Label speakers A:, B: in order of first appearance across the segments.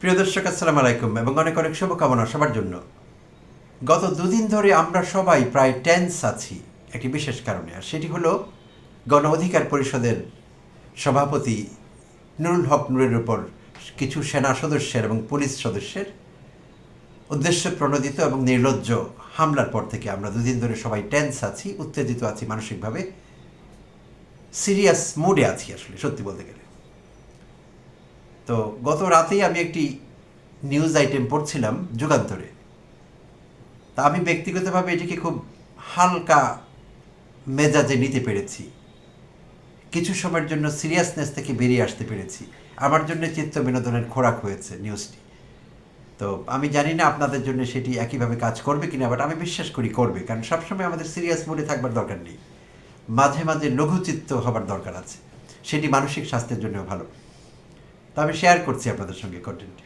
A: প্রিয় দর্শক, আসসালামু আলাইকুম এবং অনেক অনেক শুভকামনা সবার জন্য। গত দুদিন ধরে আমরা সবাই প্রায় টেন্স আছি একটি বিশেষ কারণে, আর সেটি হলো গণ অধিকার পরিষদের সভাপতি নুরুল হক নুরের উপর কিছু সেনা সদস্যের এবং পুলিশ সদস্যের উদ্দেশ্য প্রণোদিত এবং নির্লজ্জ হামলার পর থেকে আমরা দুদিন ধরে সবাই টেন্স আছি, উত্তেজিত আছি মানসিকভাবে। সিরিয়াস মুডে আছি আসলে, সত্যি বলতে গেলে। তো গত রাতেই আমি একটি নিউজ আইটেম পড়ছিলাম যুগান্তরে। তা আমি ব্যক্তিগতভাবে এটিকে খুব হালকা মেজাজে নিতে পেরেছি। কিছু সময়ের জন্য সিরিয়াসনেস থেকে বেরিয়ে আসতে পেরেছি। আমার জন্য চিত্ত বিনোদনের খোরাক হয়েছে নিউজটি তো আমি জানি না আপনাদের জন্য সেটি একইভাবে কাজ করবে কিনা বাট আমি বিশ্বাস করি করবে, কারণ সবসময় আমাদের সিরিয়াস মুডে থাকবার দরকার নেই। মাঝে মাঝে লঘুচিত্ত হবার দরকার আছে। সেটি মানসিক স্বাস্থ্যের জন্য ভালো। তো আমি শেয়ার করছি আপনাদের সঙ্গে কন্টেন্ট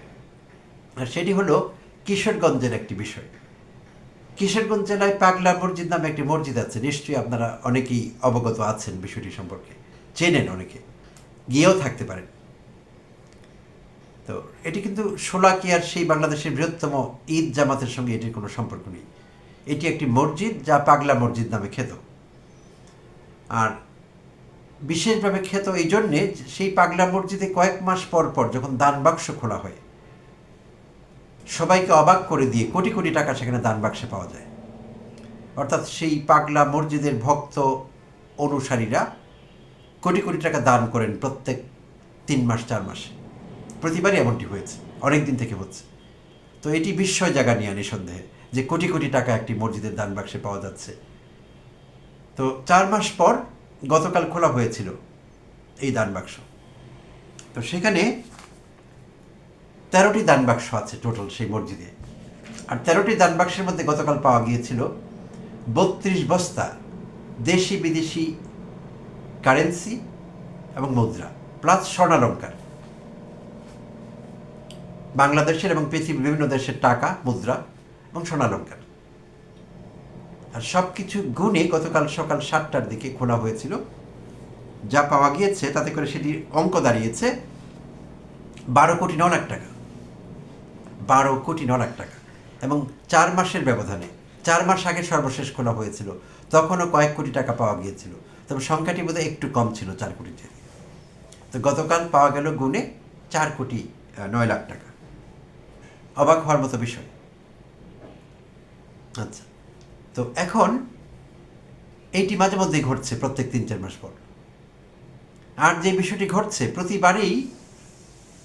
A: আর সেটি হলো কিশোরগঞ্জের একটি বিষয়। কিশোরগঞ্জ জেলায় পাগলা মসজিদ নামে একটি মসজিদ আছে, নিশ্চয়ই আপনারা অনেকেই অবগত আছেন বিষয়টি সম্পর্কে। চেনেন অনেকে, গিয়েও থাকতে পারেন। তো এটি কিন্তু সোলাকিয়ার সেই বাংলাদেশের বৃহত্তম ঈদ জামাতের সঙ্গে এটির কোনো সম্পর্ক নেই। এটি একটি মসজিদ যা পাগলা মসজিদ নামে খ্যাত। আর বিশেষভাবে খ্যাত এই জন্যে সেই পাগলা মসজিদে কয়েক মাস পর পর যখন দান বাক্স খোলা হয়, সবাইকে অবাক করে দিয়ে কোটি কোটি টাকা সেখানে দান বাক্সে পাওয়া যায়। অর্থাৎ সেই পাগলা মসজিদের ভক্ত অনুসারীরা কোটি কোটি টাকা দান করেন প্রত্যেক তিন মাস, চার মাসে। প্রতিবারই এমনটি হয়েছে, অনেক দিন থেকে হচ্ছে। তো এটি বিস্ময় জায়গা নিয়ে নিঃসন্দেহে যে কোটি কোটি টাকা একটি মসজিদের দান বাক্সে পাওয়া যাচ্ছে। তো চার মাস পর গতকাল খোলা হয়েছিল এই দান বাক্স। তো সেখানে তেরোটি দান বাক্স আছে টোটাল সেই মসজিদে। আর তেরোটি দান বাক্সের মধ্যে গতকাল পাওয়া গিয়েছিল বত্রিশ বস্তা দেশি বিদেশি কারেন্সি এবং মুদ্রা, প্লাস স্বর্ণালঙ্কার। বাংলাদেশের এবং পৃথিবীর বিভিন্ন দেশের টাকা, মুদ্রা এবং স্বর্ণালঙ্কার। আর সব কিছু গুণে গতকাল সকাল সাতটার দিকে খোলা হয়েছিল। যা পাওয়া গিয়েছে, তাতে করে সেটির অঙ্ক দাঁড়িয়েছে বারো কোটি ন লাখ টাকা। বারো কোটি ন লাখ টাকা। এবং চার মাসের ব্যবধানে, চার মাস আগে সর্বশেষ খোলা হয়েছিল। তখনও কয়েক কোটি টাকা পাওয়া গিয়েছিল। তবে সংখ্যাটি বোধহয় একটু কম ছিল চার কোটি থেকে তো গতকাল পাওয়া গেল গুণে চার কোটি নয় লাখ টাকা। অবাক হওয়ার মতো বিষয়। আচ্ছা। তো এখন এইটি মাঝে মধ্যেই ঘটছে প্রত্যেক তিন, চার মাস পর। আর যে বিষয়টি ঘটছে, প্রতিবারই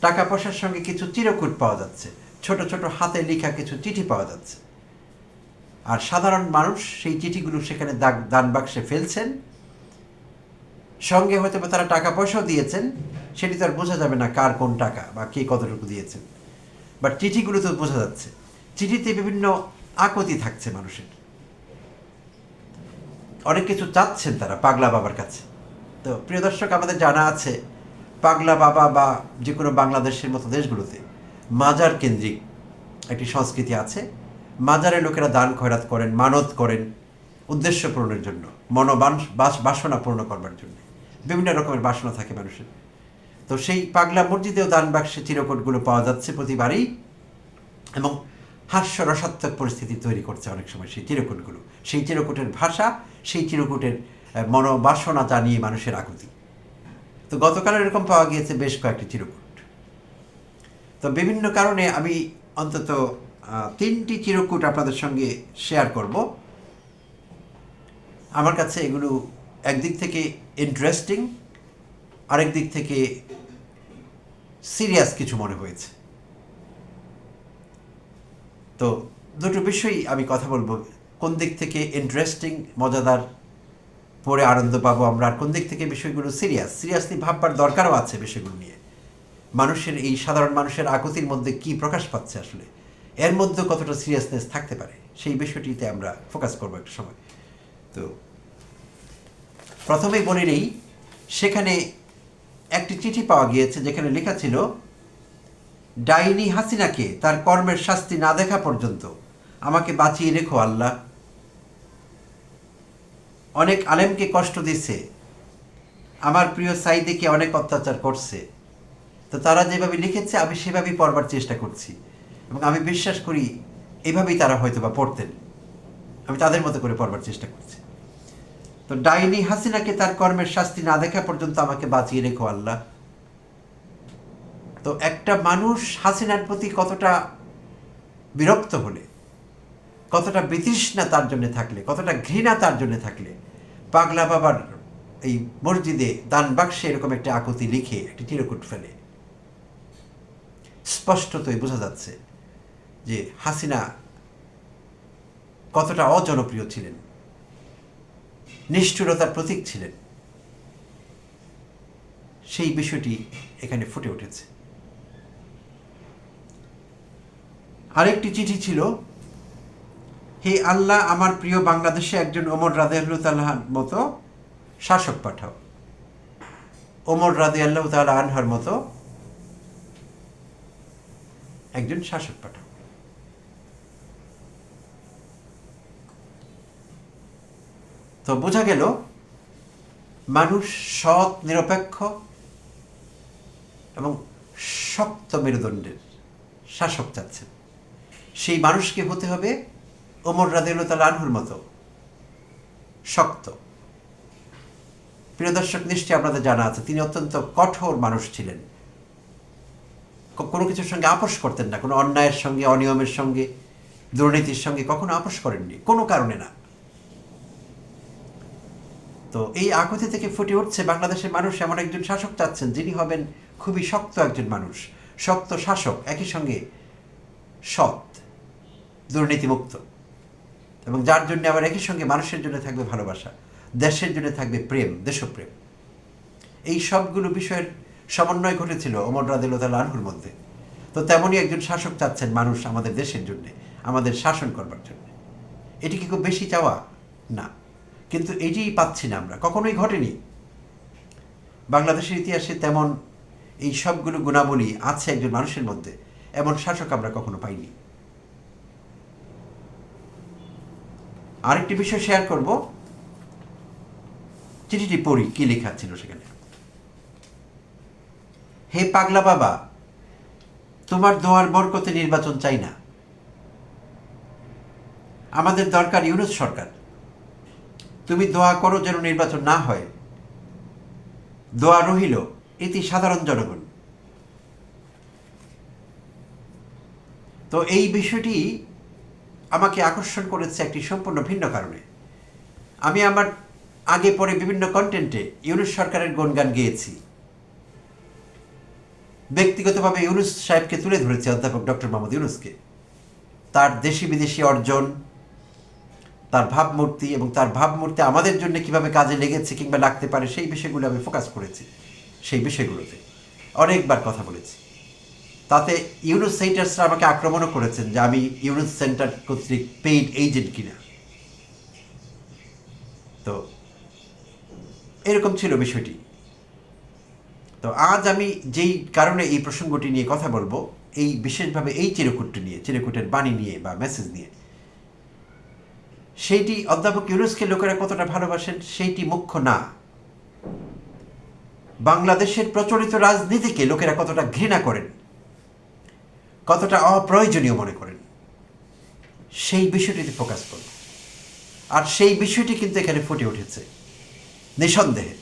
A: টাকা পয়সার সঙ্গে কিছু চিরকুট পাওয়া যাচ্ছে। ছোট ছোট হাতে লেখা কিছু চিঠি পাওয়া যাচ্ছে। আর সাধারণ মানুষ সেই চিঠিগুলো সেখানে দাগ, দান বাক্সে ফেলছেন। সঙ্গে হয়তো তারা টাকা পয়সাও দিয়েছেন, সেটি তো আর বোঝা যাবে না কার কোন টাকা বা কে কতটুকু দিয়েছেন। বাট চিঠিগুলো তো বোঝা যাচ্ছে। চিঠিতে বিভিন্ন আকতি থাকছে মানুষের। অনেক কিছু চাচ্ছেন তারা, পাগলা বাবার কাছে। তো প্রিয় দর্শক, আমাদের জানা আছে, পাগলা বাবা বা যে কোনো বাংলাদেশের মতো দেশগুলোতে মাজার কেন্দ্রিক একটি সংস্কৃতি আছে। মাজারে লোকেরা দান খয়রাত করেন, মানত করেন উদ্দেশ্য পূরণের জন্য, মনোবান বাস বাসনা পূর্ণ করবার জন্য। বিভিন্ন রকমের বাসনা থাকে মানুষের। তো সেই পাগলা মসজিদেও দান বাক্সে চিরকোটগুলো পাওয়া যাচ্ছে প্রতিবারই এবং হাস্য রসাত্মক পরিস্থিতি তৈরি করছে অনেক সময় সেই চিরকুটগুলো। সেই চিরকুটের ভাষা, সেই চিরকুটের মনোবাসনা জানিয়ে মানুষের আকুতি। তো গতকাল এরকম পাওয়া গিয়েছে বেশ কয়েকটি চিরকুট। তো বিভিন্ন কারণে আমি অন্তত তিনটি চিরকুট আপনাদের সঙ্গে শেয়ার করব। আমার কাছে এগুলো একদিক থেকে ইন্টারেস্টিং আরেক দিক থেকে সিরিয়াস কিছু মনে হয়েছে। তো দুটো বিষয়ই আমি কথা বলব। কোন দিক থেকে ইন্টারেস্টিং মজাদার, পড়ে আনন্দ পাবো আমরা, আর কোন দিক থেকে বিষয়গুলো সিরিয়াস সিরিয়াসলি ভাববার দরকারও আছে বিষয়গুলো নিয়ে। মানুষের এই সাধারণ মানুষের আকুতির মধ্যে কি প্রকাশ পাচ্ছে আসলে? এর মধ্যে কতটা সিরিয়াসনেস থাকতে পারে? সেই বিষয়টিতে আমরা ফোকাস করব একটা সময়। তো প্রথমেই বলে নেই, সেখানে একটি চিঠি পাওয়া গিয়েছে যেখানে লেখা ছিল ডাইনি হাসিনাকে তার কর্মের শাস্তি না দেখা পর্যন্ত আমাকে বাঁচিয়ে রেখো আল্লাহ। অনেক আলেমকে কষ্ট দিচ্ছে আমার প্রিয় সাইদিকে অনেক অত্যাচার করছে। তো তারা যেভাবে লিখেছে, আমি সেভাবেই পড়বার চেষ্টা করছি। এবং আমি বিশ্বাস করি, এভাবেই তারা হয়তো বা পড়তেন। আমি তাদের মতো করে পড়বার চেষ্টা করছি। তো ডাইনি হাসিনাকে তার কর্মের শাস্তি না দেখা পর্যন্ত আমাকে বাঁচিয়ে রেখো আল্লাহ। তো একটা মানুষ হাসিনার প্রতি কতটা বিরক্ত হলে, কতটা বিতৃষ্ণা তার জন্য থাকলে, কতটা ঘৃণা তার জন্য থাকলে, পাগলা বাবার এই মসজিদে দান বাক্সে এরকম একটা আকুতি লিখে একটি চিরকুট ফেলে, স্পষ্টতই বোঝা যাচ্ছে যে হাসিনা কতটা অজনপ্রিয় ছিলেন, নিষ্ঠুরতার প্রতীক ছিলেন, সেই বিষয়টি এখানে ফুটে উঠেছে। আরেকটি চিঠি ছিল, হে আল্লাহ আমার প্রিয় বাংলাদেশে একজন ওমর রাদে তাল্লাহার মতো শাসক পাঠাও। ওমর রাদে আল্লাহ তাল আনহার মতো একজন শাসক পাঠাও। তো বোঝা গেল, মানুষ সৎ, নিরপেক্ষ এবং শক্ত মেরুদণ্ডের শাসক চাচ্ছেন। সেই মানুষকে হতে হবে ওমর রাদেল আনহুর মতো। শক্ত। প্রিয় দর্শক, নিশ্চয়ই আপনাদের জানা আছে, তিনি অত্যন্ত কঠোর মানুষ ছিলেন। কোনো কিছুর সঙ্গে আপোষ করতেন না, কোনো অন্যায়ের সঙ্গে, অনিয়মের সঙ্গে, দুর্নীতির সঙ্গে কখনো আপোষ করেননি, কোনো কারণে না। তো এই আকুতি থেকে ফুটে উঠছে বাংলাদেশের মানুষ, এমন একজন শাসক চাচ্ছেন যিনি হবেন খুবই শক্ত একজন মানুষ, শক্ত শাসক, একই সঙ্গে সৎ। দুর্নীতিমুক্ত। এবং যার জন্য আবার একই সঙ্গে মানুষের জন্য থাকবে ভালোবাসা, দেশের জন্য থাকবে প্রেম, দেশপ্রেম। এই সবগুলো বিষয়ের সমন্বয় ঘটেছিল অমর রাদিল্লাহ আনহুর মধ্যে। তো তেমনই একজন শাসক চাচ্ছেন মানুষ আমাদের দেশের জন্য, আমাদের শাসন করবার জন্য। এটি কি খুব বেশি চাওয়া? না। কিন্তু এটিই পাচ্ছি না আমরা। কখনোই ঘটেনি। বাংলাদেশের ইতিহাসে তেমন এই সবগুলো গুণাবলী আছে একজন মানুষের মধ্যে, এমন শাসক আমরা কখনো পাইনি। আরেকটি বিষয় শেয়ার করব। চিঠিটি পড়ি, কি লেখা ছিল সেখানে? হে পাগলা বাবা, তোমার দোয়ার বরকতে নির্বাচন চাই না। আমাদের দরকার ইউনুস সরকার। তুমি দোয়া করো যেন নির্বাচন না হয়। দোয়া রহিল এটি সাধারণ জনগণ। তো এই বিষয়টি আমাকে আকর্ষণ করেছে একটি সম্পূর্ণ ভিন্ন কারণে। আমি আমার আগে পরে বিভিন্ন কন্টেন্টে ইউনুস সরকারের গুণগান গেয়েছি। ব্যক্তিগতভাবে ইউনুস সাহেবকে তুলে ধরেছি, অধ্যাপক ডক্টর মোহাম্মদ ইউনুসকে। তার দেশি বিদেশি অর্জন, তার ভাবমূর্তি এবং তার ভাবমূর্তি আমাদের জন্য কীভাবে কাজে লেগেছে কিংবা লাগতে পারে সেই বিষয়গুলো আমি ফোকাস করেছি, সেই বিষয়গুলোতে। অনেকবার কথা বলেছি। তাতে ইউনুস সেন্টার্সরা আমাকে আক্রমণও করেছেন যে আমি ইউনুস সেন্টার কর্তৃক পেইড এজেন্ট কিনা। তো, এরকম ছিল বিষয়টি। তো, আজ আমি যেই কারণে এই প্রসঙ্গটি নিয়ে কথা বলব, এই বিশেষভাবে এই চিরকুটটি নিয়ে, চিরকুটের বাণী নিয়ে বা মেসেজ নিয়ে, সেইটি অধ্যাপক ইউনুসকে লোকেরা কতটা ভালোবাসেন সেইটি মুখ্য না। বাংলাদেশের প্রচলিত রাজনীতিকে লোকেরা কতটা ঘৃণা করেন কতটা অপ্রয়োজনীয় মনে করেন। সেই বিষয়টিতে ফোকাস করব আর সেই বিষয়টি কিন্তু এখানে ফুটে উঠেছে। নিঃসন্দেহে।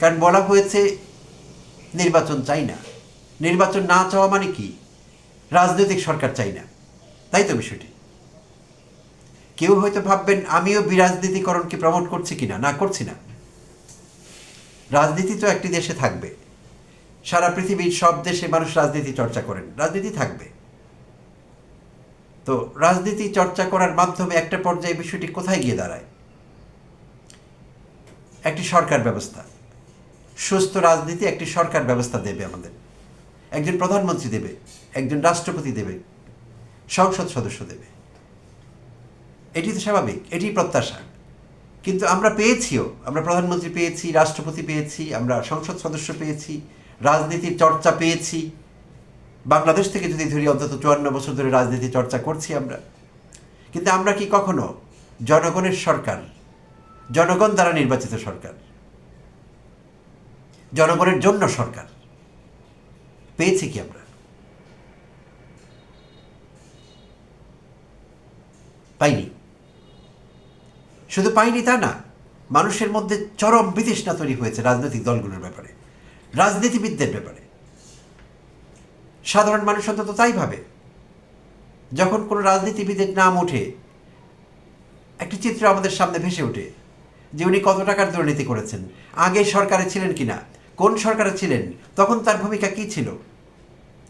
A: কারণ বলা হয়েছে, নির্বাচন চাই না। নির্বাচন না চাওয়া মানে কি? রাজনৈতিক সরকার চাই না। তাই তো বিষয়টি। কেউ হয়তো ভাববেন, আমিও বিরাজনীতিকরণকে প্রমোট করছি কিনা? না, করছি না। রাজনীতি তো একটি দেশে থাকবে। সারা পৃথিবীর সব দেশে মানুষ রাজনীতি চর্চা করেন। রাজনীতি থাকবে। তো রাজনীতি চর্চা করার মাধ্যমে একটা পর্যায়ে বিষয়টি কোথায় গিয়ে দাঁড়ায়? একটি সরকার ব্যবস্থা। সুস্থ রাজনীতি একটি সরকার ব্যবস্থা দেবে আমাদের। একজন প্রধানমন্ত্রী দেবে, একজন রাষ্ট্রপতি দেবে, সংসদ সদস্য দেবে। এটি তো স্বাভাবিক, এটি প্রত্যাশা। কিন্তু আমরা পেয়েছিও, আমরা প্রধানমন্ত্রী পেয়েছি, রাষ্ট্রপতি পেয়েছি, আমরা সংসদ সদস্য পেয়েছি রাজনীতির চর্চা পেয়েছি। বাংলাদেশ থেকে যদি ধরি, অন্তত চুয়ান্ন বছর ধরে রাজনীতি চর্চা করছি আমরা। কিন্তু আমরা কি কখনো জনগণের সরকার, জনগণ দ্বারা নির্বাচিত সরকার, জনগণের জন্য সরকার পেয়েছি কি আমরা? পাইনি। শুধু পাইনি তা না, মানুষের মধ্যে চরম বিতৃষ্ণা তৈরি হয়েছে রাজনৈতিক দলগুলোর ব্যাপারে। রাজনীতিবিদদের ব্যাপারে। সাধারণ মানুষ অন্তত তাই ভাবে। যখন কোনো রাজনীতিবিদের নাম ওঠে, একটি চিত্র আমাদের সামনে ভেসে ওঠে যে উনি কত টাকার দুর্নীতি করেছেন, আগে সরকারে ছিলেন কিনা, কোন সরকারে ছিলেন, তখন তার ভূমিকা কী ছিল?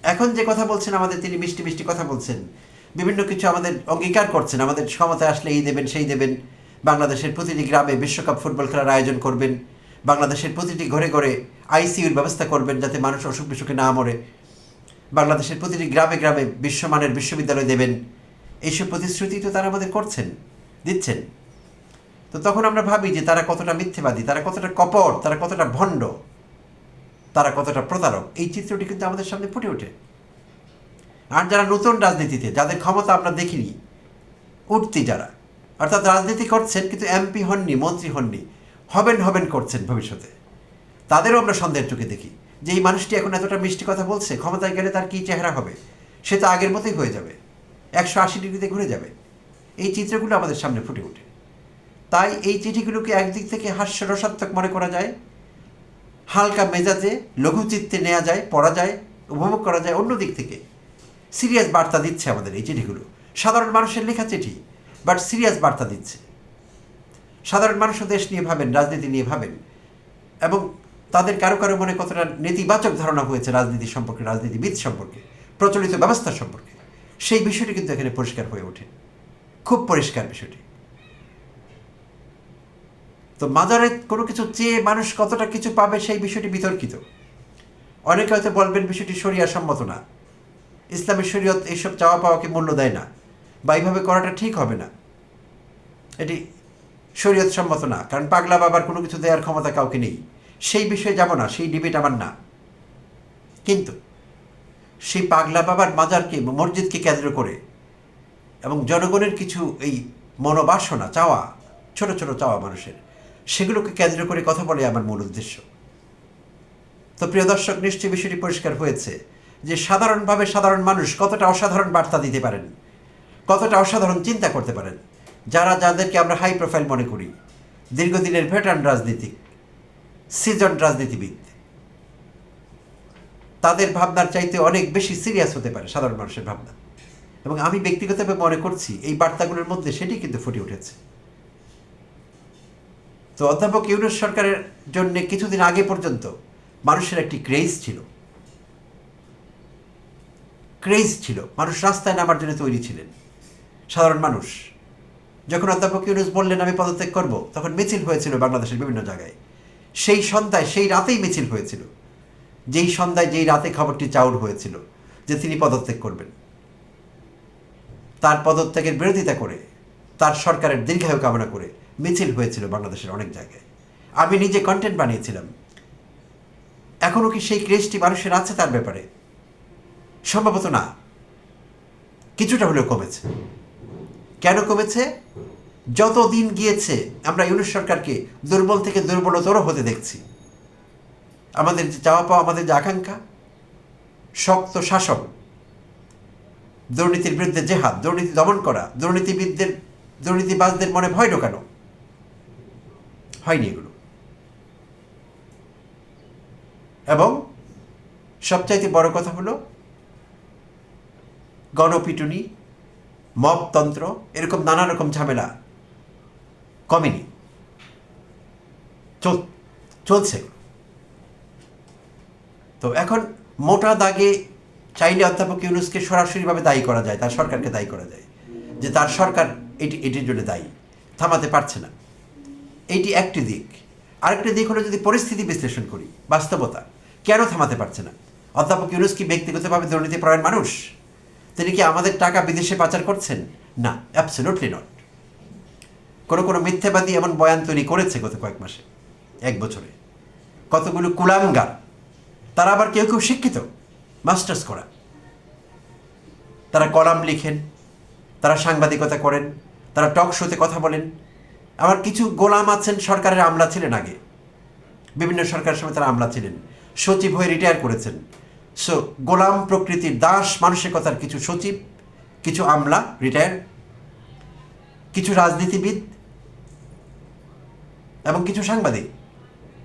A: এখন যে কথা বলছেন আমাদের, তিনি মিষ্টি মিষ্টি কথা বলছেন, বিভিন্ন কিছু আমাদের অঙ্গীকার করছেন, আমাদের ক্ষমতায় আসলে এই দেবেন, সেই দেবেন, বাংলাদেশের প্রতিটি গ্রামে বিশ্বকাপ ফুটবল খেলার আয়োজন করবেন, বাংলাদেশের প্রতিটি ঘরে ঘরে আইসিইউর ব্যবস্থা করবেন যাতে মানুষ অসুখ বিসুখে না মরে। বাংলাদেশের প্রতিটি গ্রামে গ্রামে বিশ্বমানের বিশ্ববিদ্যালয় দেবেন। এইসব প্রতিশ্রুতি তো তারা আমাদের করছেন, দিচ্ছেন। তো তখন আমরা ভাবি যে তারা কতটা মিথ্যেবাদী, তারা কতটা কপট, তারা কতটা ভণ্ড, তারা কতটা প্রতারক। এই চিত্রটি কিন্তু আমাদের সামনে ফুটে ওঠে। আর যারা নতুন রাজনীতিতে, যাদের ক্ষমতা আমরা দেখিনি, উঠতি যারা, অর্থাৎ রাজনীতি করছেন কিন্তু এমপি হননি, মন্ত্রী হননি, হবেন হবেন করছেন ভবিষ্যতে। তাদেরও আমরা সন্দেহের চোখে দেখি। যে এই মানুষটি এখন এতটা মিষ্টি কথা বলছে, ক্ষমতায় গেলে তার কী চেহারা হবে? সে তো আগের মতোই হয়ে যাবে। একশো আশি ডিগ্রিতে ঘুরে যাবে। এই চিত্রগুলো আমাদের সামনে ফুটে ওঠে। তাই এই চিঠিগুলোকে একদিক থেকে হাস্যরসাত্মক মনে করা যায়, হালকা মেজাজে লঘুচিত্তে নেওয়া যায়, পড়া যায়, উপভোগ করা যায় অন্য দিক থেকে। সিরিয়াস বার্তা দিচ্ছে আমাদের এই চিঠিগুলো। সাধারণ মানুষের লেখা চিঠি, বাট সিরিয়াস বার্তা দিচ্ছে। সাধারণ মানুষও দেশ নিয়ে ভাবেন, রাজনীতি নিয়ে ভাবেন, এবং তাদের কারও কারও মনে কতটা নেতিবাচক ধারণা হয়েছে রাজনীতি সম্পর্কে, রাজনীতিবিদ সম্পর্কে, প্রচলিত ব্যবস্থা সম্পর্কে, সেই বিষয়টি কিন্তু এখানে পরিষ্কার হয়ে ওঠে। খুব পরিষ্কার বিষয়টি। তো মাজারে কোনো কিছু চেয়ে মানুষ কতটা কিছু পাবে সেই বিষয়টি বিতর্কিত। অনেকে হয়তো বলবেন বিষয়টি শরিয়া সম্মত না। ইসলামের শরীয়ত এইসব চাওয়া পাওয়াকে মূল্য দেয় না বা এইভাবে করাটা ঠিক হবে না। এটি শরীয়ত সম্মত না, কারণ পাগলা বাবার কোনো কিছু দেওয়ার ক্ষমতা কাউকে নেই। সেই বিষয়ে যাব না, সেই ডিবেট আমার না। কিন্তু সেই পাগলা বাবার মাজারকে, মসজিদকে কেন্দ্র করে এবং জনগণের কিছু এই মনোবাসনা, চাওয়া, ছোট ছোট চাওয়া মানুষের, সেগুলোকে কেন্দ্র করে কথা বলে আমার মূল উদ্দেশ্য। তো প্রিয় দর্শক, নিশ্চয়ই বিষয়টি পরিষ্কার হয়েছে যে সাধারণভাবে সাধারণ মানুষ কতটা অসাধারণ বার্তা দিতে পারেন, কতটা অসাধারণ চিন্তা করতে পারেন, যারা যাদেরকে আমরা হাই প্রোফাইল মনে করি, দীর্ঘদিনের ভেটার্ন রাজনীতিক সিজন রাজনীতিবিদ। তাদের ভাবনার চাইতে অনেক বেশি সিরিয়াস হতে পারে সাধারণ মানুষের ভাবনা। এবং আমি ব্যক্তিগতভাবে মনে করছি, এই বার্তাগুলোর মধ্যে সেটি কিন্তু ফুটে উঠেছে। তো অধ্যাপক ইউনুস সরকারের জন্য কিছুদিন আগে পর্যন্ত মানুষের একটি ক্রেজ ছিল। ক্রেজ ছিল। মানুষ রাস্তায় নামার জন্য তৈরি ছিলেন। সাধারণ মানুষ। যখন অধ্যাপক ইউনুস বললেন, আমি পদত্যাগ করব, তখন মিছিল হয়েছিল বাংলাদেশের বিভিন্ন জায়গায়। সেই সন্ধ্যায়, সেই রাতেই মিছিল হয়েছিল। যেই সন্ধ্যায় যেই রাতে খবরটি চাউর হয়েছিল যে তিনি পদত্যাগ করবেন। তার পদত্যাগের বিরোধিতা করে, তার সরকারের দীর্ঘায়ু কামনা করে মিছিল হয়েছিল বাংলাদেশের অনেক জায়গায়। আমি নিজে কন্টেন্ট বানিয়েছিলাম। এখনও কি সেই ক্রেজটি মানুষের আছে তার ব্যাপারে? সম্ভবত না। কিছুটা হলেও কমেছে। কেন কমেছে? যত দিন গিয়েছে, আমরা ইউনুস সরকারকে দুর্বল থেকে দুর্বলতর হতে দেখছি। আমাদের যে চাওয়া পাওয়া, আমাদের যে আকাঙ্ক্ষা, শক্ত শাসক দুর্নীতির বিরুদ্ধে জেহাদ, দুর্নীতি দমন করা, দুর্নীতিবিদদের, দুর্নীতিবাজদের মনে ভয় ঢোকানো, হয়নি এগুলো। এবং সবচাইতে বড় কথা হলো, গণপিটুনি মবতন্ত্র এরকম নানা রকম ঝামেলা কমেনি চলছে। তো এখন মোটা দাগে চাইলে অধ্যাপক ইউনুসকে সরাসরিভাবে দায়ী করা যায়, তার সরকারকে দায়ী করা যায়। যে তার সরকার এটি এটির জন্য দায়ী, থামাতে পারছে না। এইটি একটি দিক। আরেকটি দিক হলো যদি পরিস্থিতি বিশ্লেষণ করি, বাস্তবতা, কেন থামাতে পারছে না? অধ্যাপক ইউনুস কি ব্যক্তিগতভাবে দুর্নীতিপরায়ণ মানুষ? তিনি কি আমাদের টাকা বিদেশে পাচার করছেন? না অ্যাবসলিউটলি নট কোনো কোনো মিথ্যাবাদী এমন বয়ান তৈরি করেছে গত কয়েক মাসে, এক বছরে। কতগুলো কুলাঙ্গার, তারা আবার কেউ কেউ শিক্ষিত, মাস্টার্স করা। তারা কলাম লিখেন, তারা সাংবাদিকতা করেন, তারা টক শোতে কথা বলেন। আবার কিছু গোলাম আছেন সরকারের আমলা ছিলেন আগে। বিভিন্ন সরকারের সময় তারা আমলা ছিলেন। সচিব হয়ে রিটায়ার করেছেন। সো, গোলাম প্রকৃতির দাস, মানসিকতার কিছু সচিব, কিছু আমলা, রিটায়ার, কিছু রাজনীতিবিদ এবং কিছু সাংবাদিক,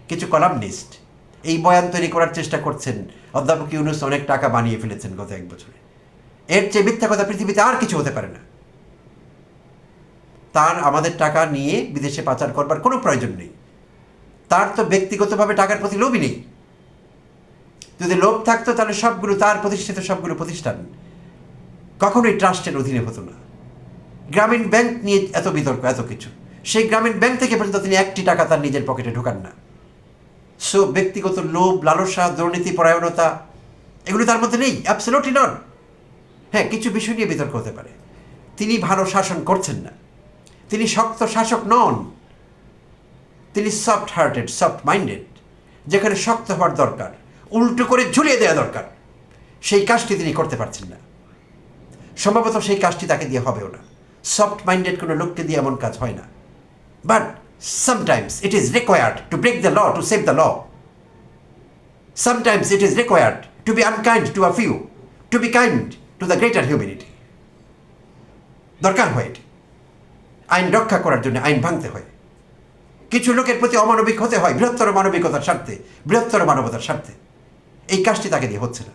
A: কিছু কলামনিস্ট এই বয়ান তৈরি করার চেষ্টা করছেন। অধ্যাপক ইউনুস অনেক টাকা বানিয়ে ফেলেছেন গত এক বছরে। এর চেয়ে মিথ্যা কথা পৃথিবীতে আর কিছু হতে পারে না। তার আমাদের টাকা নিয়ে বিদেশে পাচার করবার কোনো প্রয়োজন নেই। তার তো ব্যক্তিগতভাবে টাকার প্রতি লোভই নেই। যদি লোভ থাকতো তাহলে সবগুলো তার প্রতিষ্ঠিত, সবগুলো প্রতিষ্ঠান কখনোই ট্রাস্টের অধীনে হতো না। গ্রামীণ ব্যাংক নিয়ে এত বিতর্ক, এত কিছু। সেই গ্রামীণ ব্যাংক থেকে পর্যন্ত তিনি একটি টাকা তার নিজের পকেটে ঢোকান না। সো, ব্যক্তিগত লোভ, লালসা, দুর্নীতি, পরায়ণতা, এগুলো তার মধ্যে নেই অ্যাবসোলুটলি নন হ্যাঁ কিছু বিষয় নিয়ে বিতর্ক হতে পারে। তিনি ভালো শাসন করছেন না। তিনি শক্ত শাসক নন। তিনি সফট হার্টেড সফট মাইন্ডেড যেখানে শক্ত হওয়ার দরকার, উল্টো করে ঝুলিয়ে দেওয়া দরকার। সেই কাজটি তিনি করতে পারছেন না। সম্ভবত সেই কাজটি তাকে দিয়ে হবেও না। সফট মাইন্ডেড কোনো লোককে দিয়ে এমন কাজ হয় না। But sometimes it is required to break the law to save the law sometimes it is required to be unkind to a few to be kind to the greater humanity দরকার হয় এটি। আইন রক্ষা করার জন্য আইন ভাঙতে হয়। কিছু লোকের প্রতি অমানবিক হতে হয়, বৃহত্তর মানবিকতার স্বার্থে, বৃহত্তর মানবতার স্বার্থে। এই কাজটি তাকে দিয়ে হচ্ছে না।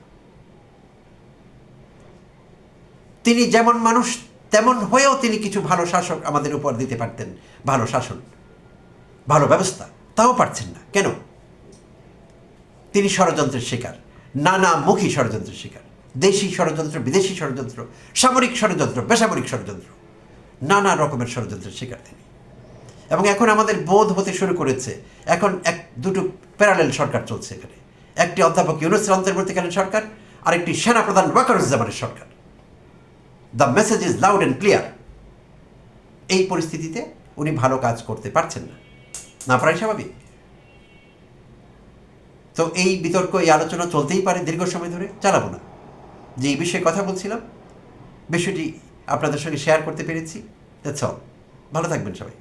A: তিনি যেমন মানুষ তেমন হয়েও তিনি কিছু ভালো শাসক আমাদের উপর দিতে পারতেন। ভালো শাসন, ভালো ব্যবস্থা, তাও পারছেন না। কেন? তিনি ষড়যন্ত্রের শিকার, নানামুখী ষড়যন্ত্রের শিকার। দেশি ষড়যন্ত্র, বিদেশি ষড়যন্ত্র, সামরিক ষড়যন্ত্র, বেসামরিক ষড়যন্ত্র, নানা রকমের ষড়যন্ত্রের শিকার তিনি। এবং এখন আমাদের বোধ হতে শুরু করেছে, এখন এক, দুটো প্যারালেল সরকার চলছে এখানে। একটি অধ্যাপক ইউনুসের অন্তর্বর্তীকালীন সরকার, আরেকটি সেনাপ্রধান ওয়াকারুজ্জামানের সরকার। The message is loud and clear এই পরিস্থিতিতে উনি ভালো কাজ করতে পারছেন না। না প্রায় স্বাভাবিক। তো এই বিতর্ক, এই আলোচনা চলতেই পারে দীর্ঘ সময় ধরে, চালাবো না। যে এই বিষয়ে কথা বলছিলাম, বিষয়টি আপনাদের সঙ্গে শেয়ার করতে পেরেছি। দ্যাটস অল ভালো থাকবেন সবাই।